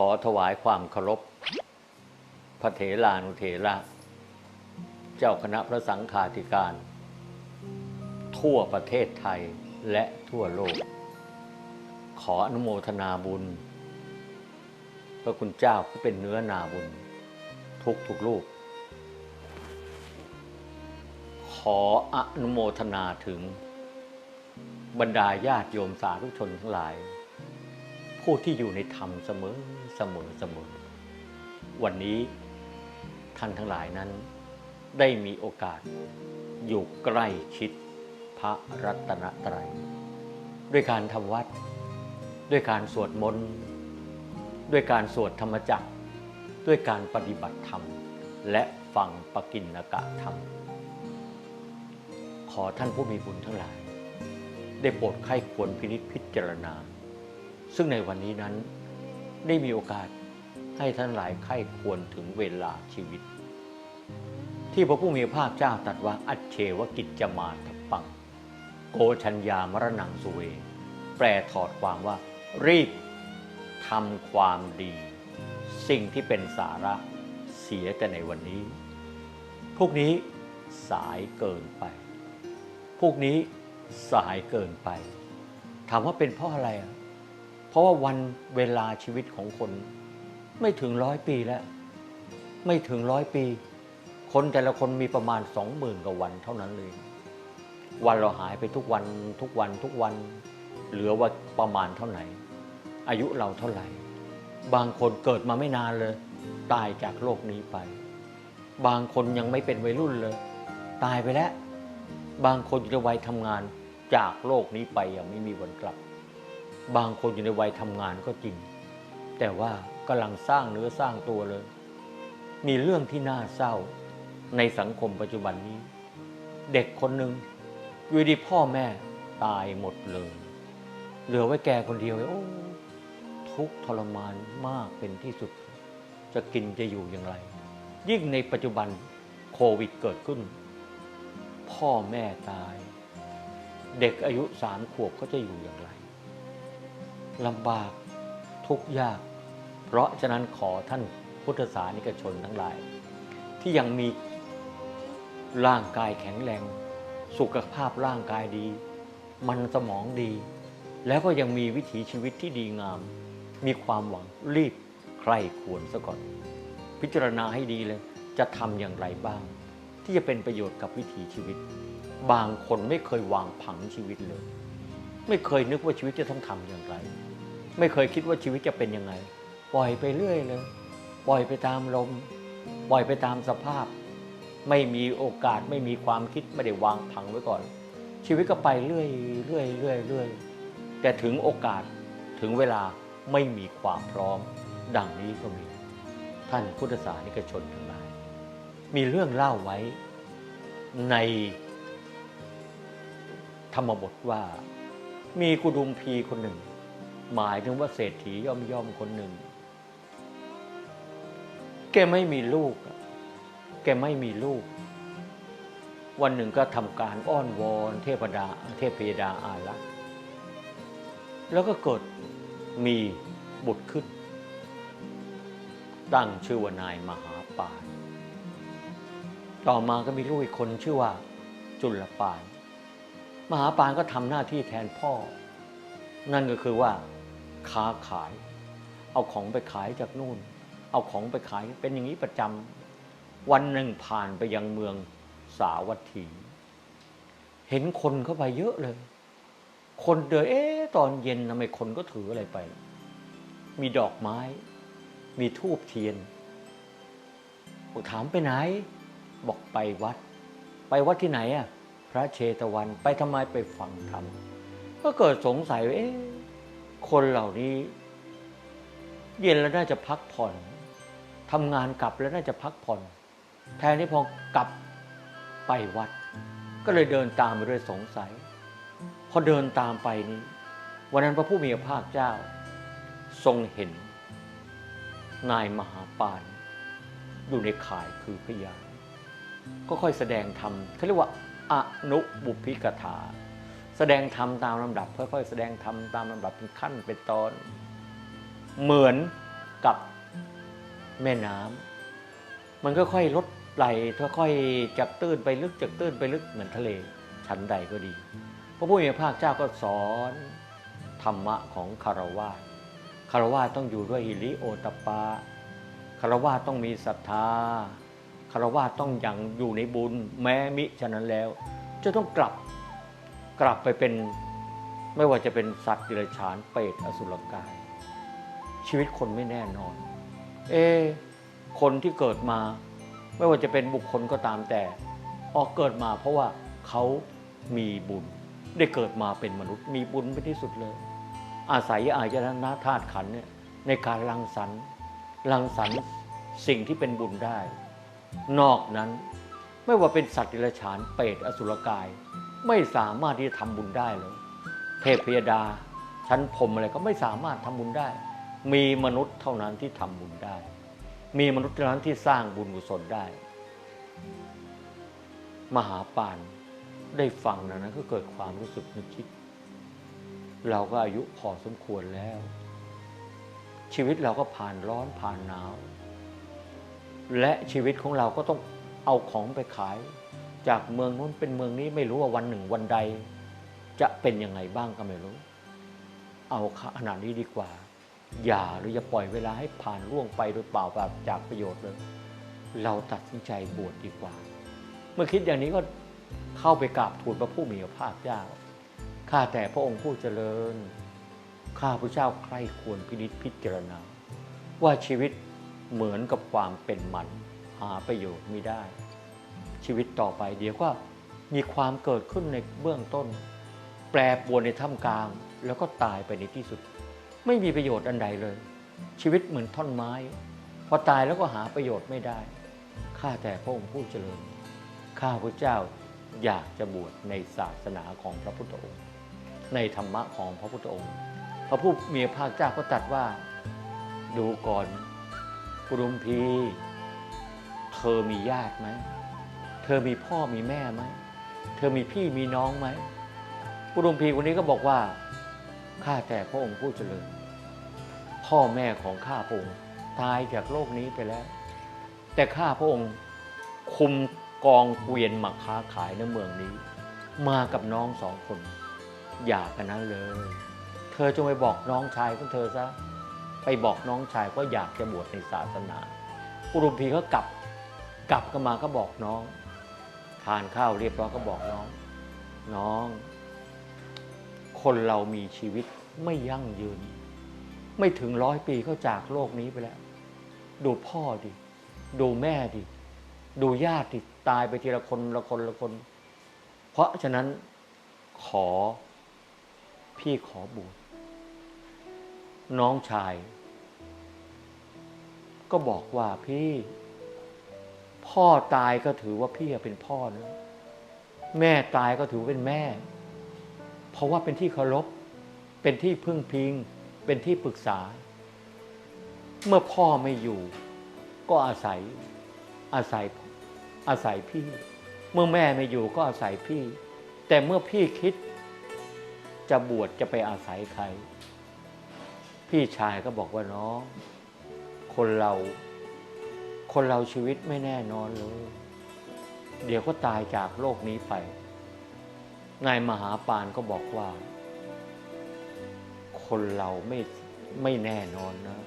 ขอถวายความเคารพพระเถรานุเถระ เจ้าคณะพระสังฆาธิการ ทั่วประเทศไทยและทั่วโลก ขออนุโมทนาบุญ พระคุณเจ้าที่เป็นเนื้อนาบุญ ทุกทุกๆรูปขออนุโมทนาถึงบรรดาญาติโยมสาธุชนทั้งหลาย ผู้ที่อยู่ในธรรมเสมอเสมอเสมอ วันนี้ท่านทั้งหลายนั้น ได้มีโอกาสอยู่ใกล้ชิดพระรัตนตรัย ด้วยการทำวัด ด้วยการสวดมนต์ด้วยการสวดธรรมจักร ด้วยการปฏิบัติธรรม และฟังปกิณกะธรรม ขอท่านผู้มีบุญทั้งหลาย ได้โปรดไข้ควรพินิจพิจารณา ซึ่งในวันนี้นั้นได้มีโอกาสให้ท่านหลายไข้ควรถึงเวลาชีวิต ที่พระผู้มีพระภาคเจ้าตรัสว่าอัจเชวกิจจมาทปัง โกชัญญามรณังสุเว แปลถอดความว่า รีบทำความดี สิ่งที่เป็นสาระเสียแต่ในวันนี้ พวกนี้สายเกินไป พวกนี้สายเกินไป ถามว่าเป็นเพราะอะไรอะ ราะว่าวันเวลาชีวิตของคน ไม่ถึงร้อยปีแล้ว ไม่ถึงร้อยปี คนแต่ละคนมีประมาณสองหมื่นกว่าวันเท่านั้นเลย วันเราหายไปทุกวันทุกวันทุกวัน เหลือว่าประมาณเท่าไหร่ อายุเราเท่าไหร่ บางคนเกิดมาไม่นานเลย ตายจากโลกนี้ไป บางคนยังไม่เป็นวัยรุ่นเลย ตายไปแล้ว บางคนอยู่ในวัยทำงานจากโลกนี้ไปอย่างไม่มีวันกลับ บางคนอยู่ในวัยทำงานก็จริง แต่ว่ากำลังสร้างเนื้อสร้างตัวเลย มีเรื่องที่น่าเศร้าในสังคมปัจจุบันนี้ เด็กคนหนึ่งอยู่ดีพ่อแม่ตายหมดเลย เหลือไว้แกคนเดียวโอ้ทุกทรมานมากเป็นที่สุด จะกินจะอยู่อย่างไร ยิ่งในปัจจุบันโควิดเกิดขึ้น พ่อแม่ตาย เด็กอายุสามขวบก็จะอยู่อย่างไร ลำบากทุกยาก เพราะฉะนั้นขอท่านพุทธศาสนิกชนทั้งหลาย ที่ยังมีร่างกายแข็งแรง สุขภาพร่างกายดี มันสมองดี แล้วก็ยังมีวิถีชีวิตที่ดีงาม มีความหวังรีบใคร่ควรซะก่อน พิจารณาให้ดีเลย จะทำอย่างไรบ้าง ที่จะเป็นประโยชน์กับวิถีชีวิต บางคนไม่เคยวางผังชีวิตเลย ไม่เคยนึกว่าชีวิตจะต้องทำอย่างไร ไม่เคยคิดว่าชีวิตจะเป็นยังไง ปล่อยไปเรื่อยเลย ปล่อยไปตามลม ปล่อยไปตามสภาพ ไม่มีโอกาสไม่มีความคิดไม่ได้วางผังไว้ก่อน ชีวิตก็ไปเรื่อยเรื่อยเรื่อยเรื่อยแต่ถึงโอกาสถึงเวลาไม่มีความพร้อม ดังนี้ก็มี ท่านพุทธศาสนิกชนทั้งหลาย มีเรื่องเล่าไว้ในธรรมบทว่า มีกุดุมพีคนหนึ่ง หมายถึงว่าเศรษฐีย่อมย่อมๆคนหนึ่ง แกไม่มีลูก แกไม่มีลูก วันหนึ่งก็ทำการอ้อนวอนเทพดา เทพยดาอารักษ์แล้วก็เกิดมีบุตรขึ้น ตั้งชื่อว่านายมหาปาน ต่อมาก็มีลูกอีกคนชื่อว่าจุลปาน มหาปานก็ทำหน้าที่แทนพ่อ นั่นก็คือว่า ค้าขาย เอาของไปขายจากนู่น เอาของไปขายเป็นอย่างนี้ประจำวันหนึ่งผ่านไปยังเมืองสาวัตถี เห็นคนเข้าไปเยอะเลย คนเดินเอ๊ะตอนเย็นทำไมคนก็ถืออะไรไป มีดอกไม้ มีทูบเทียนบอกถามไปไหน บอกไปวัด ไปวัดที่ไหนอะพระเชตวันไปทำไมไปฟังธรรมก็เกิดสงสัยว่าเอ๊ะ คนเหล่านี้ เย็นแล้วน่าจะพักผ่อนทำงานกลับแล้วน่าจะพักผ่อน แทนที่พอกลับไปวัด ก็เลยเดินตามไปด้วยสงสัย พอเดินตามไปนี้ วันนั้นพระผู้มีพระภาคเจ้า ทรงเห็น นายมหาปานอยู่ในข่ายคือพยานก็ค่อยแสดงธรรมเขาเรียกว่าอนุบุพิกถา แสดงธรรมตามลำดับ ค่อยๆ แสดงธรรมตามลำดับเป็นขั้นเป็นตอน เหมือนกับแม่น้ำมันก็ค่อยๆลดไหลค่อยๆจากตื้นไปลึกจากตื้นไปลึกเหมือนทะเลชั้นใดก็ดี พระผู้มีพระภาคเจ้าก็สอนธรรมะของคารวะคารวะต้องอยู่ด้วยหิริโอตปปาคารวะต้องมีศรัทธาคารวะต้องยังอยู่ในบุญแม้มิฉะนั้นแล้ว จะต้องกลับ กลับไปเป็นไม่ว่าจะเป็นสัตว์ดิเรกชันเปรตอสุรกาย ชีวิตคนไม่แน่นอน เอ คนที่เกิดมา ไม่ว่าจะเป็นบุคคลก็ตามแต่ ออกเกิดมาเพราะว่าเขามีบุญ ได้เกิดมาเป็นมนุษย์ มีบุญเป็นที่สุดเลย อาศัยอายตนะธาตุขันเนี่ยในการรังสรรค์รังสรรค์สิ่งที่เป็นบุญได้ นอกนั้นไม่ว่าเป็นสัตว์ดิลฉานเปรตอสุรกายไม่สามารถที่จะทำบุญได้เลย เทพพยดา ชั้นพรมอะไรก็ไม่สามารถทำบุญได้ มีมนุษย์เท่านั้นที่ทำบุญได้ มีมนุษย์เท่านั้นที่สร้างบุญกุศลได้ มหาปานได้ฟังนะนั้นก็เกิดความรู้สึกนึกคิด เราก็อายุพอสมควรแล้ว ชีวิตเราก็ผ่านร้อนผ่านหนาว และชีวิตของเราก็ต้องเอาของไปขาย จากเมืองนู้นเป็นเมืองนี้ไม่รู้ว่าวันหนึ่งวันใด จะเป็นยังไงบ้างก็ไม่รู้ เอาขนาดนี้ดีกว่า อย่าหรืออย่าปล่อยเวลาให้ผ่านล่วงไปโดยเปล่าแบบจากประโยชน์เลย เราตัดสินใจบวชดดีกว่า เมื่อคิดอย่างนี้ก็เข้าไปกราบทูลพระผู้มีพระภาคเจ้าข้าแต่พระองค์ผู้เจริญ ข้าพระเจ้าใคร่ควรพินิจพิจารณา ว่าชีวิตเหมือนกับความเป็นมัน หาประโยชน์ไม่ได้ ชีวิตต่อไป เดี๋ยวก็มีความเกิดขึ้นในเบื้องต้น แปรปรวนในท่ามกลาง แล้วก็ตายไปในที่สุด ไม่มีประโยชน์อันใดเลย ชีวิตเหมือนท่อนไม้ พอตายแล้วก็หาประโยชน์ไม่ได้ข้าแต่พระองค์ผู้เจริญข้าพระเจ้าอยากจะบวชในศาสนาของพระพุทธองค์ ในธรรมะของพระพุทธองค์ พระผู้มีพระภาคเจ้าก็ตรัสว่าดูก่อนกรุมพีเธอมีญาติไหม เธอมีพ่อมีแม่ไหม เธอมีพี่มีน้องไหมกุรุมพีคนนี้ก็บอกว่า ข้าแต่พระองค์ผู้เจริญ พ่อแม่ของข้าพระองค์ตายจากโลกนี้ไปแล้ว แต่ข้าพระองค์คุมกองเกวียนมาค้าขายในเมืองนี้ มากับน้องสองคน อย่ากันนั้นเลย เธอจงไปบอกน้องชายของเธอซะ ไปบอกน้องชายว่าอยากจะบวชในศาสนา อุรุมพีก็กลับ กลับก็มาก็บอกน้อง ทานข้าวเรียบร้อยก็บอกน้อง น้อง คนเรามีชีวิตไม่ยั่งยืน ไม่ถึงร้อยปีก็จากโลกนี้ไปแล้ว ดูพ่อดิ ดูแม่ดิ ดูญาติดิตายไปทีละคนละคนละคน เพราะฉะนั้นขอพี่ขอบวชน้องชาย ก็บอกว่าพี่ พ่อตายก็ถือว่าพี่เป็นพ่อนะแม่ตายก็ถือเป็นแม่ เพราะว่าเป็นที่เคารพ เป็นที่พึ่งพิง เป็นที่ปรึกษา เมื่อพ่อไม่อยู่ ก็อาศัยอาศัยอาศัยพี่ เมื่อแม่ไม่อยู่ก็อาศัยพี่ แต่เมื่อพี่คิด จะบวชจะไปอาศัยใคร พี่ชายก็บอกว่าน้อง คนเรา คนเราชีวิตไม่แน่นอนเลย เดี๋ยวก็ตายจากโลกนี้ไป นายมหาปานก็บอกว่า คนเราไม่ไม่แน่นอนนะ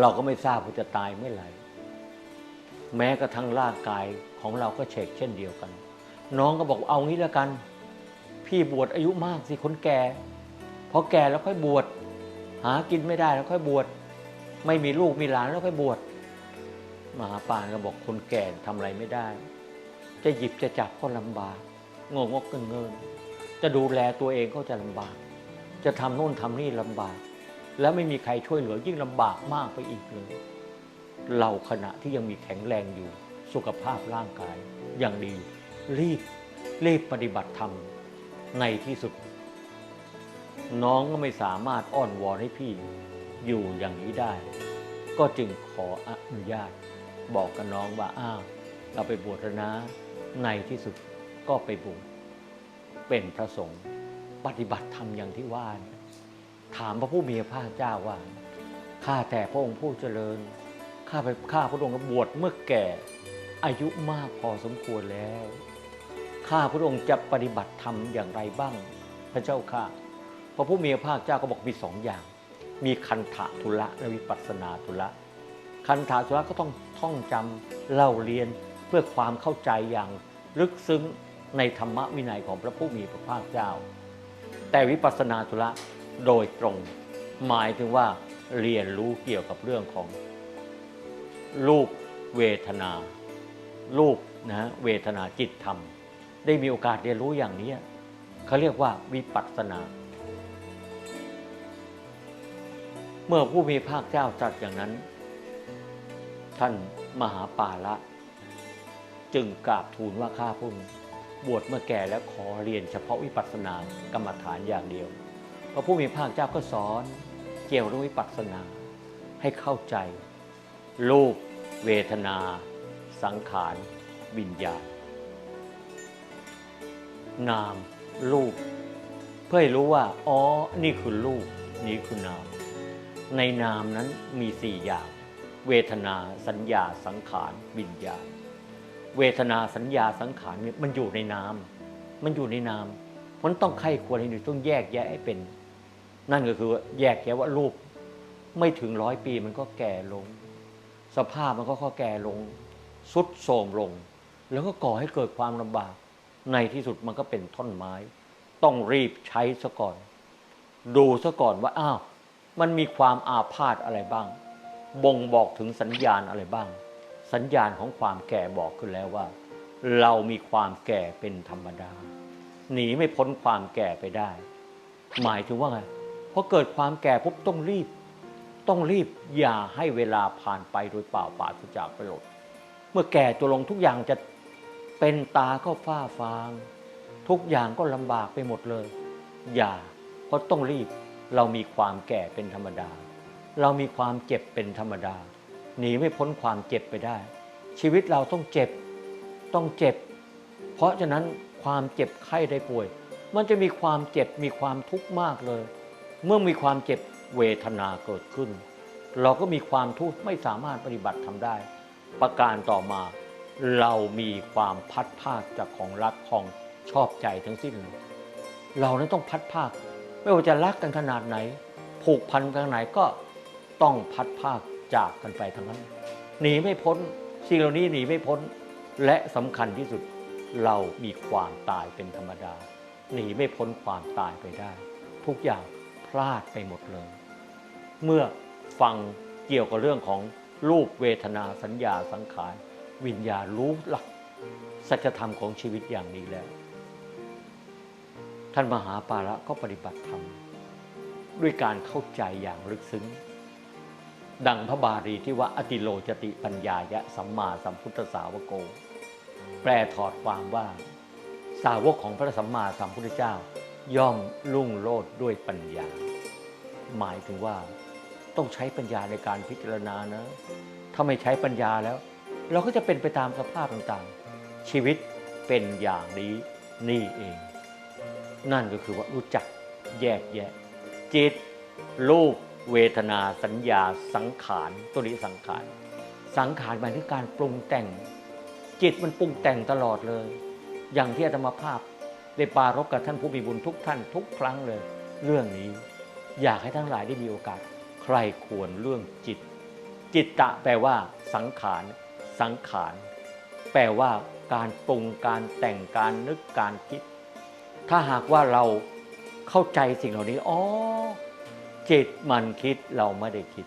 เราก็ไม่ทราบว่าจะตายเมื่อไหร่ แม้กระทั่งร่างกายของเราก็เฉกเช่นเดียวกัน น้องก็บอกเอางี้แล้วกัน พี่บวชอายุมากสิคนแก่พอแก่แล้วค่อยบวชหากินไม่ได้แล้วค่อยบวชไม่มีลูกมีหลานแล้วค่อยบวช มหาปานก็บอกคนแก่ทำอะไรไม่ได้ จะหยิบจะจับก็ลำบากงงกเงินเงินจะดูแลตัวเองก็จะลำบาก จะทำโน่นทำนี่ลำบาก แล้วไม่มีใครช่วยเหลือยิ่งลำบากมากไปอีกเลย เราขณะที่ยังมีแข็งแรงอยู่ สุขภาพร่างกายอย่างดี รีบรีบปฏิบัติธรรมในที่สุด น้องก็ไม่สามารถอ้อนวอนให้พี่อยู่อย่างนี้ได้ ก็จึงขออนุญาต บอกกับน้องว่าอ้าวเราไปบวชแล้วนะในที่สุดก็ไปบวชเป็นพระสงฆ์ปฏิบัติธรรมอย่างที่ว่านถามพระผู้มีพระภาคเจ้าว่าข้าแต่พระองค์ผู้เจริญข้าไปข้าพระองค์บวชเมื่อแก่อายุมากพอสมควรแล้วข้าพระองค์จะปฏิบัติธรรมอย่างไรบ้าง พระเจ้าข้าพระผู้มีพระภาคเจ้าก็บอกมีสองอย่าง มีคันธะทุละและวิปัสสนาทุละ คันธาทุระก็ต้องท่องจำเล่าเรียนเพื่อความเข้าใจอย่างลึกซึ้งในธรรมวินัยของพระผู้มีพระภาคเจ้า แต่วิปัสสนาธุระโดยตรง หมายถึงว่าเรียนรู้เกี่ยวกับเรื่องของ รูปเวทนา รูปนะฮะเวทนาจิตธรรม ได้มีโอกาสเรียนรู้อย่างนี้เขาเรียกว่าวิปัสสนา เมื่อผู้มีภาคเจ้าตรัสอย่างนั้น ท่านมหาปาละจึงกราบทูลว่าข้าพุ่นบวชเมื่อแก่แล้วขอเรียนเฉพาะวิปัสสนากรรมฐานอย่างเดียว พระผู้มีภาคเจ้าก็สอนเกี่ยวเรื่องวิปัสสนาให้เข้าใจ รูป เวทนา สังขาร วิญญาณ นาม รูป เพื่อให้รู้ว่า อ๋อ นี่คือรูป นี่คือนาม ในนามนั้นมีสี่อย่าง เวทนาสัญญาสังขารวิญญาณ เวทนาสัญญาสังขารเนี่ยมันอยู่ในนามมันอยู่ในนามมันต้องไข้ควรให้ดูต้องแยกแยะให้เป็น นั่นก็คือแยกแยะว่ารูป ไม่ถึงร้อยปีมันก็แก่ลง สภาพมันก็ค่อยแก่ลงสุดโทรมลง แล้วก็ก่อให้เกิดความลำบาก ในที่สุดมันก็เป็นท่อนไม้ ต้องรีบใช้ซะก่อน ดูซะก่อนว่าอ้าวมันมีความอาพาธอะไรบ้าง บ่งบอกถึงสัญญาณอะไรบ้าง สัญญาณของความแก่บอกขึ้นแล้วว่า เรามีความแก่เป็นธรรมดา หนีไม่พ้นความแก่ไปได้ หมายถึงว่าไงพอเกิดความแก่ปุ๊บต้องรีบ ต้องรีบอย่าให้เวลาผ่านไปโดยเปล่าปราศจากประโยชน์เมื่อแก่ตัวลงทุกอย่างจะเป็นตาก็ฟ้าฟาง ทุกอย่างก็ลำบากไปหมดเลย อย่า เพราะต้องรีบเรามีความแก่เป็นธรรมดา เรามีความเจ็บเป็นธรรมดา หนีไม่พ้นความเจ็บไปได้ ชีวิตเราต้องเจ็บต้องเจ็บ เพราะฉะนั้นความเจ็บไข้ได้ป่วย มันจะมีความเจ็บมีความทุกข์มากเลย เมื่อมีความเจ็บเวทนาเกิดขึ้น เราก็มีความทุกข์ไม่สามารถปฏิบัติทำได้ ประการต่อมา เรามีความพัดภาคจากของรักของชอบใจทั้งสิ้นเลยเรานั้นต้องพัดภาค ไม่ว่าจะรักกันขนาดไหน ผูกพันกันไหนก็ ต้องพัดภาคจากกันไปทั้งนั้นหนีไม่พ้นสิ่งเหล่านี้หนีไม่พ้น และสำคัญที่สุดเรามีความตายเป็นธรรมดา หนีไม่พ้นความตายไปได้ ทุกอย่างพลาดไปหมดเลย เมื่อฟังเกี่ยวกับเรื่องของรูปเวทนาสัญญาสังขาร วิญญาณรู้หลักสัจธรรมของชีวิตอย่างนี้แล้ว ท่านมหาปาระก็ปฏิบัติธรรม ด้วยการเข้าใจอย่างลึกซึ้ง ดังพระบาลีที่ว่าอติโลจติปัญญายะสัมมาสัมพุทธสาวโก แปลถอดความว่า สาวกของพระสัมมาสัมพุทธเจ้า ย่อมลุ่งโลดด้วยปัญญา หมายถึงว่าต้องใช้ปัญญาในการพิจารณานะ ถ้าไม่ใช้ปัญญาแล้ว เราก็จะเป็นไปตามสภาพต่างๆ ชีวิตเป็นอย่างนี้นี่เอง นั่นก็คือว่ารู้จักแยกแยะ จิตรูป เวทนาสัญญาสังขารตัวนี้สังขาร สังขารหมายถึงการปรุงแต่ง จิตมันปรุงแต่งตลอดเลย อย่างที่อาตมาภาพได้ปรารบกับท่านผู้มีบุญทุกท่านทุกครั้งเลย เรื่องนี้อยากให้ทั้งหลายได้มีโอกาส ใครควรเรื่องจิต จิตตะแปลว่า สังขาร สังขาร แปลว่า การปรุงการแต่งการนึกการคิด ถ้าหากว่าเราเข้าใจสิ่งเหล่านี้อ๋อ จิตมันคิดเราไม่ได้คิด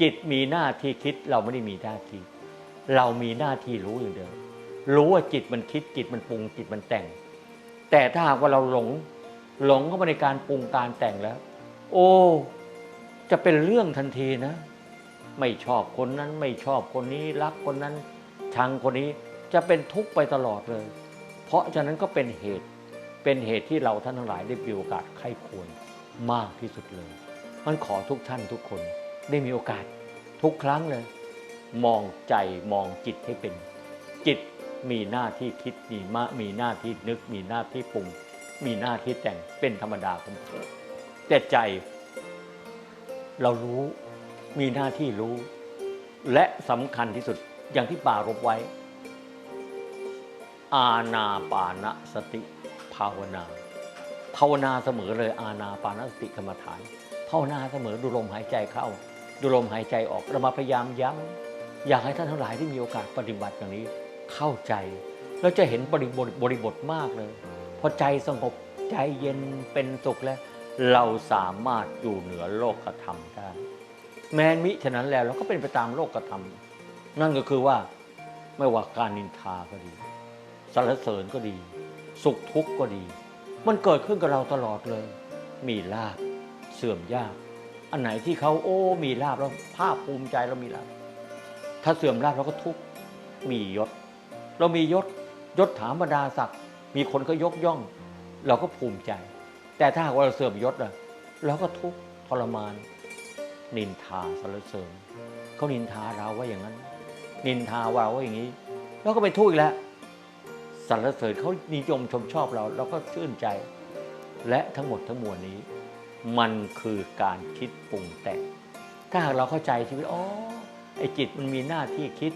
จิตมีหน้าที่คิดเราไม่ได้มีหน้าที่ เรามีหน้าที่รู้อย่างเดียวรู้ว่าจิตมันคิดจิตมันปรุงจิตมันแต่ง แต่ถ้าหากว่าเราหลงหลงเข้ามาในการปรุงการแต่งแล้ว โอ้จะเป็นเรื่องทันทีนะ ไม่ชอบคนนั้นไม่ชอบคนนี้รักคนนั้นชังคนนี้จะเป็นทุกข์ไปตลอดเลย เพราะฉะนั้นก็เป็นเหตุเป็นเหตุที่เราท่านทั้งหลายได้มีโอกาสไข้ควรมากที่สุดเลย มันขอทุกท่านทุกคนได้มีโอกาสทุกครั้งเลย มองใจมองจิตให้เป็น จิตมีหน้าที่คิดมีมะมีหน้าที่นึก มีหน้าที่ปรุง มีหน้าที่แต่งเป็นธรรมดาของเธอแต่ใจ เรารู้มีหน้าที่รู้ และสำคัญที่สุดอย่างที่ป่ารบไว้ อาณาปานสติภาวนา ภาวนาเสมอเลยอาณาปานสติกรรมฐาน ภาวนาเสมอดูลมหายใจเข้า ดูลมหายใจออกเรามาพยายามย้ำอยากให้ท่านทั้งหลายที่มีโอกาสปฏิบัติอย่างนี้เข้าใจแล้วจะเห็นบริบทบริบทมากเลย พอใจสงบใจเย็นเป็นสุขแล้ว เราสามารถอยู่เหนือโลกธรรมได้แม้นมิฉะนั้นแล้วเราก็เป็นไปตามโลกธรรม นั่นก็คือว่าไม่ว่าการนินทาก็ดีสรรเสริญก็ดี สุขทุกข์ก็ดี มันเกิดขึ้นกับเราตลอดเลย มีลาบเสื่อมยาก อันไหนที่เขาโอ้มีลาบแล้วภาคภูมิใจเรามีลาบถ้าเสื่อมลาบเราก็ทุกข์มียศ เรามียศยศถาบรรดาศักดิ์มีคนก็ยกย่อง เราก็ภูมิใจ แต่ถ้าหากว่าเราเสื่อมยศอะเราก็ทุกข์ทรมาน นินทาสรรเสริญเขานินทาเราว่าอย่างนั้น นินทาเราว่าอย่างนี้เราก็ไปทุกข์อีกแล้วสรรเสริญเขานิยมชมชอบเรา เราก็ชื่นใจ และทั้งหมดทั้งมวลนี้ มันคือการคิดปรุงแต่ง ถ้าหากเราเข้าใจชีวิตอ๋อไอ้จิตมันมีหน้าที่คิด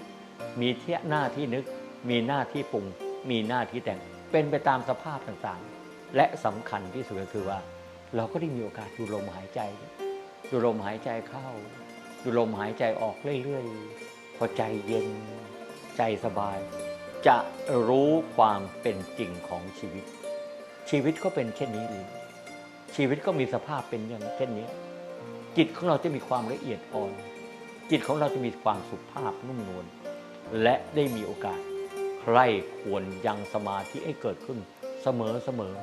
มีเที่ยหน้าที่นึก มีหน้าที่ปรุง มีหน้าที่แต่ง เป็นไปตามสภาพต่างๆ และสำคัญที่สุดก็คือว่า เราก็ได้มีโอกาสดูลมหายใจ ดูลมหายใจเข้า ดูลมหายใจออกเรื่อยๆ พอใจเย็น ใจสบาย จะรู้ความเป็นจริงของชีวิต ชีวิตก็เป็นเช่นนี้เอง ชีวิตก็มีสภาพเป็นอย่างเช่นนี้ จิตของเราจะมีความละเอียดอ่อน จิตของเราจะมีความสุภาพนุ่มนวลและได้มีโอกาสใครควรยังสมาธิให้เกิดขึ้นเสมอเสมอ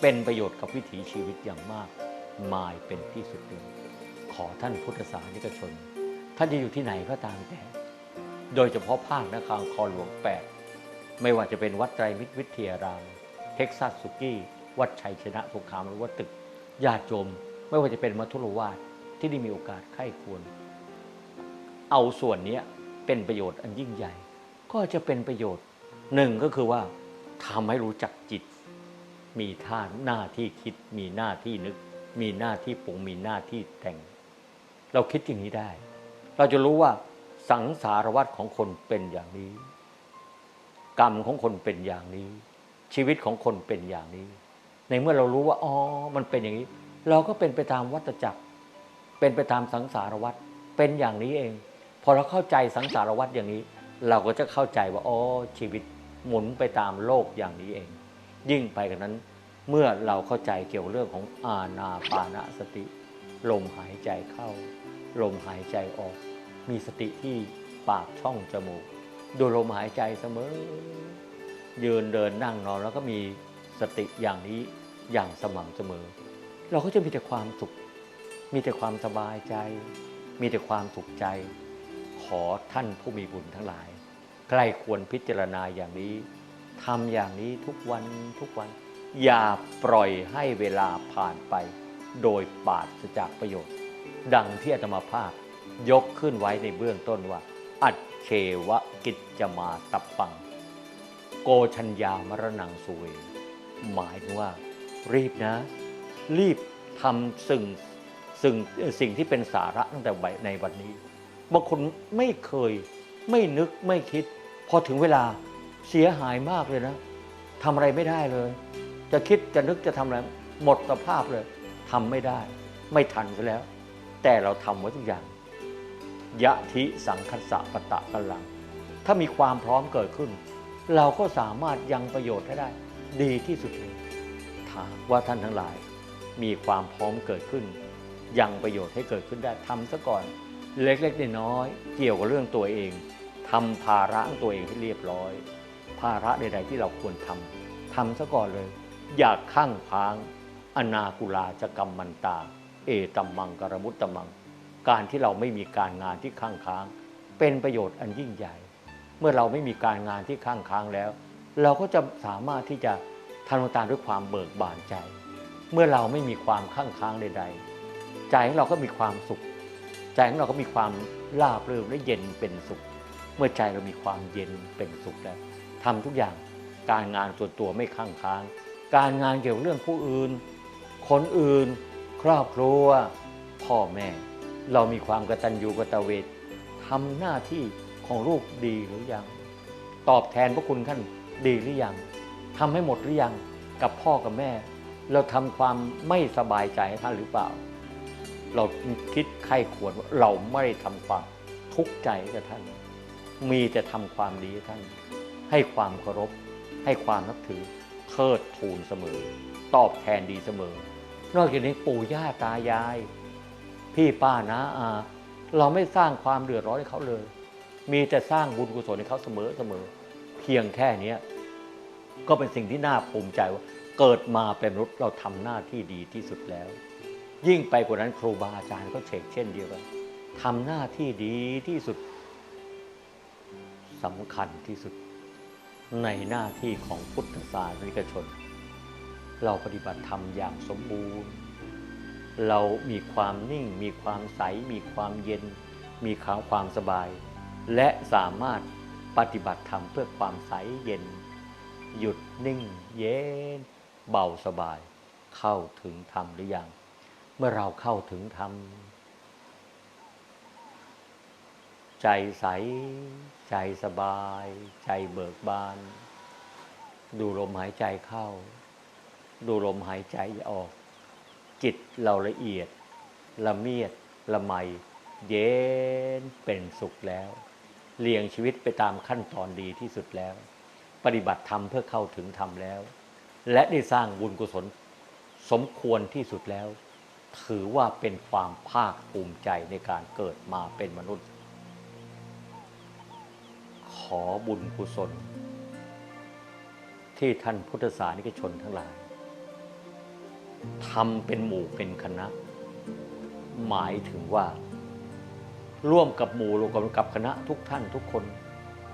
เป็นประโยชน์กับวิถีชีวิตอย่างมากมายเป็นที่สุดหนึ่งขอท่านพุทธศาสนิกชน ท่านจะอยู่ที่ไหนก็ตามแต่ โดยเฉพาะภาคนครคอหลวงแปดไม่ว่าจะเป็นวัดไตรมิตรวิทยาราม เท็กซัสสุกี้ วัดชัยชนะสงครามหรือว่าตึก ญาติโยมไม่ว่าจะเป็นมัทุรวาสที่ได้มีโอกาสไข้ควร เอาส่วนนี้เป็นประโยชน์อันยิ่งใหญ่ ก็จะเป็นประโยชน์หนึ่งก็คือว่าทำให้รู้จักจิต มีท่าหน้าที่คิด มีหน้าที่นึก มีหน้าที่ปรุงมีหน้าที่แต่ง เราคิดอย่างนี้ได้ เราจะรู้ว่าสังสารวัฏของคนเป็นอย่างนี้ กรรมของคนเป็นอย่างนี้ ชีวิตของคนเป็นอย่างนี้ ในเมื่อเรารู้ว่าอ๋อมันเป็นอย่างนี้ เราก็เป็นไปตามวัฏจักร เป็นไปตามสังสารวัฏเป็นอย่างนี้เอง พอเราเข้าใจสังสารวัฏอย่างนี้ เราก็จะเข้าใจว่าอ๋อชีวิตหมุนไปตามโลกอย่างนี้เอง ยิ่งไปกันนั้น เมื่อเราเข้าใจเกี่ยวเรื่องของอาณาปานาสติ ลมหายใจเข้า ลมหายใจออก มีสติที่ปากช่องจมูก ดูลมหายใจเสมอ ยืนเดินนั่งนอนแล้วก็มีสติอย่างนี้ อย่างสม่ำเสมอ เราก็จะมีแต่ความสุข มีแต่ความสบายใจ มีแต่ความสุขใจ ขอท่านผู้มีบุญทั้งหลาย ใกล้ควรพิจารณาอย่างนี้ทำอย่างนี้ทุกวันทุกวัน อย่าปล่อยให้เวลาผ่านไป โดยปราศจากประโยชน์ ดังที่อาตมาภาพยกขึ้นไว้ในเบื้องต้นว่า อัจเชวะกิจจมาตับปัง โกชัญญามรณังสุเว หมายถึงว่า รีบนะ รีบทำสิ่งสิ่งสิ่งที่เป็นสาระตั้งแต่ในวันนี้บางคนไม่เคยไม่นึกไม่คิด พอถึงเวลาเสียหายมากเลยนะทำอะไรไม่ได้เลย จะคิดจะนึกจะทำอะไรหมดสภาพเลยทำไม่ได้ ไม่ทันซะแล้ว แต่เราทำไว้ทุกอย่างยะทิสังคัสสะปะตะกลัง ถ้ามีความพร้อมเกิดขึ้น เราก็สามารถยังประโยชน์ให้ได้ ดีที่สุดเลย ถาว่าท่านทั้งหลาย มีความพร้อมเกิดขึ้น ยังประโยชน์ให้เกิดขึ้นได้ทำซะก่อน เล็กๆน้อยๆเกี่ยวกับเรื่องตัวเองทำภาระของตัวเองให้เรียบร้อย ภาระใด ๆ ที่เราควรทำทำซะก่อนเลย อย่าข้างพาง อนากุลาจะกรรมมันตา เอตัมมังกรมุตตมัง การที่เราไม่มีการงานที่ข้างค้าง เป็นประโยชน์อันยิ่งใหญ่ เมื่อเราไม่มีการงานที่ข้างค้างแล้ว เราก็จะสามารถที่จะ ทำตามด้วยความเบิกบานใจ เมื่อเราไม่มีความข้างค้างใด ๆ ใจของเราก็มีความสุข ใจของเราก็มีความราบรื่นและเย็นเป็นสุข เมื่อใจเรามีความเย็นเป็นสุขแล้วทำทุกอย่างการงานส่วนตัวไม่ข้างค้าง การงานเกี่ยวกับเรื่องผู้อื่น คนอื่น ครอบครัว พ่อแม่ เรามีความกตัญญูกตเวททำหน้าที่ของลูกดีหรือยัง ตอบแทนพระคุณท่านดีหรือยัง ทำให้หมดหรือยังกับพ่อกับแม่ เราทำความไม่สบายใจให้ท่านหรือเปล่า เราคิดใครควรว่าเราไม่ได้ทำความทุกข์ใจให้กับท่าน มีแต่ทำความดีให้ท่าน ให้ความเคารพ ให้ความนับถือเทิดทูนเสมอ ตอบแทนดีเสมอ นอกจากนี้ปู่ย่าตายาย พี่ป้านะอาเราไม่สร้างความเดือดร้อนให้เขาเลย มีแต่สร้างบุญกุศลให้เขาเสมอเสมอ เพียงแค่นี้ ก็เป็นสิ่งที่น่าภูมิใจว่าเกิดมาเป็นมนุษย์เราทำหน้าที่ดีที่สุดแล้ว ยิ่งไปกว่านั้นครูบาอาจารย์ก็เชกเช่นเดียวกันทำหน้าที่ดีที่สุดสำคัญที่สุดในหน้าที่ของพุทธศาสนิกชน เราปฏิบัติธรรมอย่างสมบูรณ์ เรามีความนิ่ง มีความใส มีความเย็น มีความสบาย และสามารถปฏิบัติธรรมเพื่อความใสเย็น หยุดนิ่ง เย็น เบาสบาย เข้าถึงธรรมหรือยัง เมื่อเราเข้าถึงธรรม ใจใส ใจสบาย ใจเบิกบาน ดูลมหายใจเข้า ดูลมหายใจออก จิตเราละเอียด ละเมียด ละไม เย็นเป็นสุขแล้วเลี้ยงชีวิตไปตามขั้นตอนดีที่สุดแล้ว ปฏิบัติธรรมเพื่อเข้าถึงธรรมแล้ว และได้สร้างบุญกุศลสมควรที่สุดแล้ว ถือว่าเป็นความภาคภูมิใจในการเกิดมาเป็นมนุษย์ ขอบุญกุศล ที่ท่านพุทธศาสนิกชนทั้งหลายทำเป็นหมู่เป็นคณะ หมายถึงว่า ร่วมกับหมู่รวมกับคณะทุกท่านทุกคน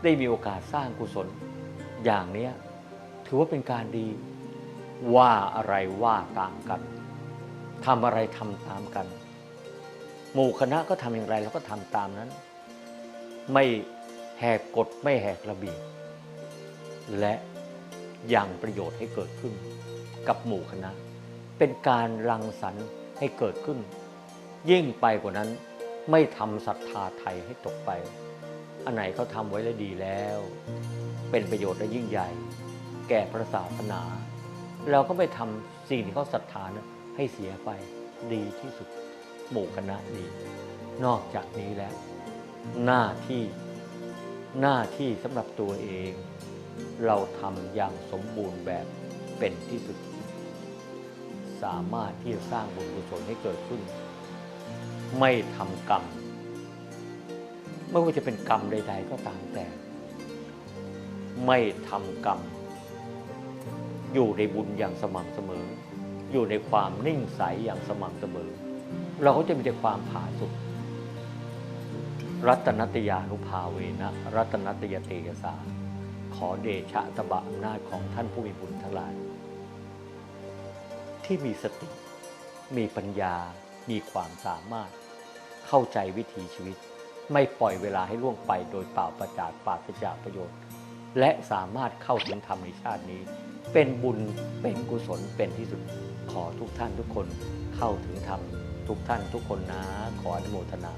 ได้มีโอกาสสร้างกุศล อย่างเนี้ยถือว่าเป็นการดีว่าอะไรว่าตามกันทำอะไรทำตามกัน หมู่คณะก็ทำอย่างไรเราก็ทำตามนั้น ไม่แหกกฎไม่แหกระเบียบและยังประโยชน์ให้เกิดขึ้น กับหมู่คณะ เป็นการรังสรรค์ให้เกิดขึ้น ยิ่งไปกว่านั้นไม่ทำศรัทธาไทยให้ตกไป อันไหนเขาทำไว้แล้วดีแล้ว เป็นประโยชน์และยิ่งใหญ่ แก่พระศาสนา เราก็ไม่ทำสิ่งที่เขาศรัทธานะให้เสียไปดีที่สุดหมู่คณะดี นอกจากนี้แล้ว หน้าที่หน้าที่สำหรับตัวเอง เราทำอย่างสมบูรณ์แบบเป็นที่สุด สามารถที่จะสร้างบุญกุศลให้เกิดขึ้น ไม่ทำกรรม ไม่ว่าจะเป็นกรรมใด ๆ ก็ตามแต่ ไม่ทำกรรม อยู่ในบุญอย่างสม่ำเสมอ อยู่ในความนิ่งใสอย่างสม่ำเสมอ เราก็จะมีแต่ความผาสุกรัตนตยานุภาเวนะ รัตนตยเตยสา ขอเดชะตบะอำนาจของท่านผู้มีบุญทั้งหลาย ที่มีสติ มีปัญญา มีความสามารถ เข้าใจวิถีชีวิต ไม่ปล่อยเวลาให้ล่วงไปโดยเปล่าประจากปราศจากประโยชน์ และสามารถเข้าถึงธรรมในชาตินี้ เป็นบุญเป็นกุศลเป็นที่สุดขอทุกท่านทุกคนเข้าถึงธรรมทุกท่านทุกคนนะขออนุโมทนา